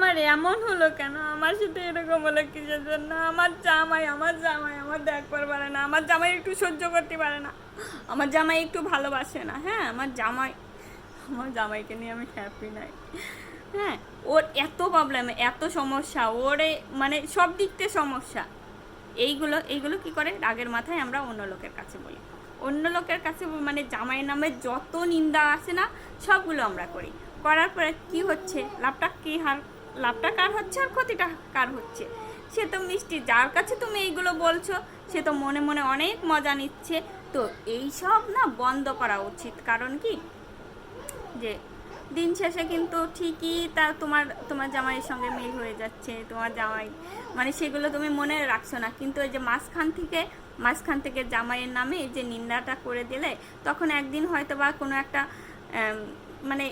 আমার এমন হলো কেন? আমার সাথে এরকম হলো কিসের জন্য? আমার জামাই আমার জামাই, আমার দেখবার পারে না, আমার জামাই একটু সহ্য করতে পারে না। আমার জামাই একটু ভালোবাসে না হ্যাঁ? আমার জামাই, আমার জামাইকে নিয়ে আমি হ্যাপি নাই। হ্যাঁ? ওর এত প্রবলেম এত সমস্যা, ওরে মানে সব দিক থেকে সমস্যা। এইগুলো এইগুলো কি করে? রাগের মাথায় আমরা অন্য লোকের কাছে বলি। অন্য লোকের কাছে মানে জামাই নামে যত নিন্দা আছে না, সবগুলো আমরা করি। করার পরে কি হচ্ছে? লাভটা কি হার লাভটা কার হচ্ছে আর ক্ষতিটা কার হচ্ছে? সে তো মিষ্টি, যার কাছে তুমি এইগুলো বলছো, সে তো মনে মনে অনেক মজা নিচ্ছে। তো এই সব না বন্ধ করা উচিত। কারণ কি? যে দিন শেষে কিন্তু ঠিকই তা তোমার তোমার জামাইয়ের সঙ্গে মিল হয়ে যাচ্ছে, তোমার জামাই মানে সেগুলো তুমি মনে রাখছো না। কিন্তু ওই যে মাঝখান থেকে মাঝখান থেকে জামাইয়ের নামে যে নিন্দাটা করে দিলে, তখন একদিন হয়তো বা কোনো একটা মানে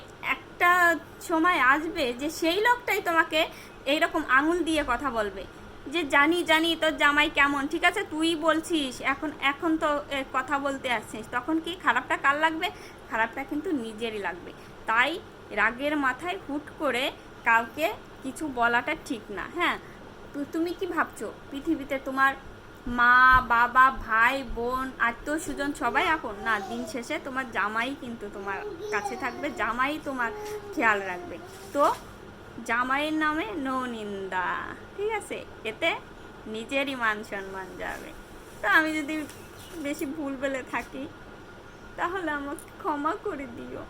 একটা সময় আসবে যে সেই লোকটাই তোমাকে এইরকম আঙুল দিয়ে কথা বলবে। যে জানি জানি তোর জামাই কেমন, ঠিক আছে? তুই বলছিস, এখন এখন তো কথা বলতে আসছিস। তখন কি খারাপটা কার লাগবে? খারাপটা কিন্তু নিজেরই লাগবে। তাই রাগের মাথায় হুট করে কাউকে কিছু বলাটা ঠিক না হ্যাঁ? তুমি কি ভাবছ? পৃথিবীতে তোমার মা, বাবা, ভাই, বোন, আত্মীয় স্বজন সবাই আপন। না, দিন শেষে তোমার জামাই কিন্তু তোমার কাছে থাকবে, জামাই তোমার খেয়াল রাখবে। তো জামাইয়ের নামে নো নিন্দা, ঠিক আছে? এতে নিজেরই মান সম্মান যাবে। তো আমি যদি বেশি ভুল বলে থাকি, তাহলে আমাকে ক্ষমা করে দিও।